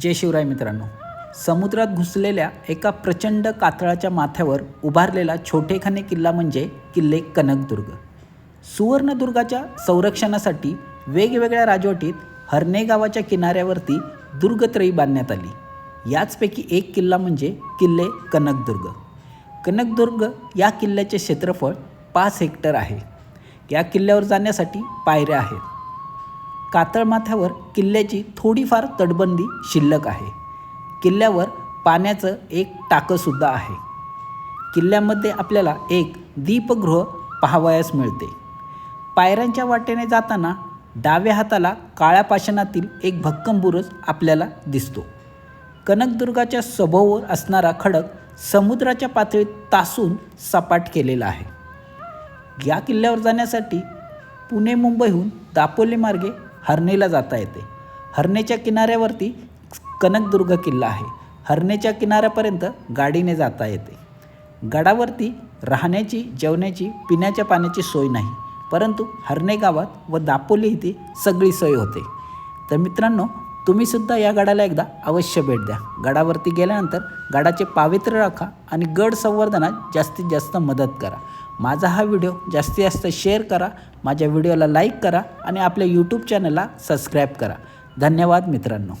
जय शिवराय मित्रांनो. समुद्रात घुसलेल्या एका प्रचंड कातळाच्या माथ्यावर उभारलेला छोटेखाने किल्ला म्हणजे किल्ले कनकदुर्ग. सुवर्णदुर्गाच्या संरक्षणासाठी वेगवेगळ्या राजवटीत हरणे गावाच्या किनाऱ्यावरती दुर्गत्रयी बांधण्यात आली. याचपैकी एक किल्ला म्हणजे किल्ले कनकदुर्ग. कनकदुर्ग या किल्ल्याचे क्षेत्रफळ पाच हेक्टर आहे. या किल्ल्यावर जाण्यासाठी पायऱ्या आहेत. कातळमाथ्यावर किल्ल्याची थोडीफार तटबंदी शिल्लक आहे. किल्ल्यावर पाण्याचं एक टाकंसुद्धा आहे. किल्ल्यामध्ये आपल्याला एक दीपगृह पाहावयास मिळते. पायऱ्यांच्या वाटेने जाताना डाव्या हाताला काळ्या पाषाणातील एक भक्कम बुरुज आपल्याला दिसतो. कनकदुर्गाच्या सभोवर असणारा खडक समुद्राच्या पातळीत तासून सपाट केलेला आहे. या किल्ल्यावर जाण्यासाठी पुणे मुंबईहून दापोली मार्गे हरणेला जाता येते. हरणेच्या किनाऱ्यावरती कनकदुर्ग किल्ला आहे. हरणेच्या किनाऱ्यापर्यंत गाडीने जाता येते. गडावरती राहण्याची जेवण्याची पिण्याच्या पाण्याची सोय नाही. परंतु हरणे गावात व दापोली इथे सगळी सोय होते. तर मित्रांनो तुम्हीसुद्धा या गडाला एकदा अवश्य भेट द्या. गडावरती गेल्यानंतर गडाचे पावित्र्य राखा आणि गड संवर्धनात जास्तीत जास्त मदत करा. माझा हा व्हिडिओ जास्तीत जास्त शेअर करा माझ्या व्हिडिओला लाईक करा आणि आपल्या यूट्यूब चॅनलला सबस्क्राईब करा. धन्यवाद मित्रांनो.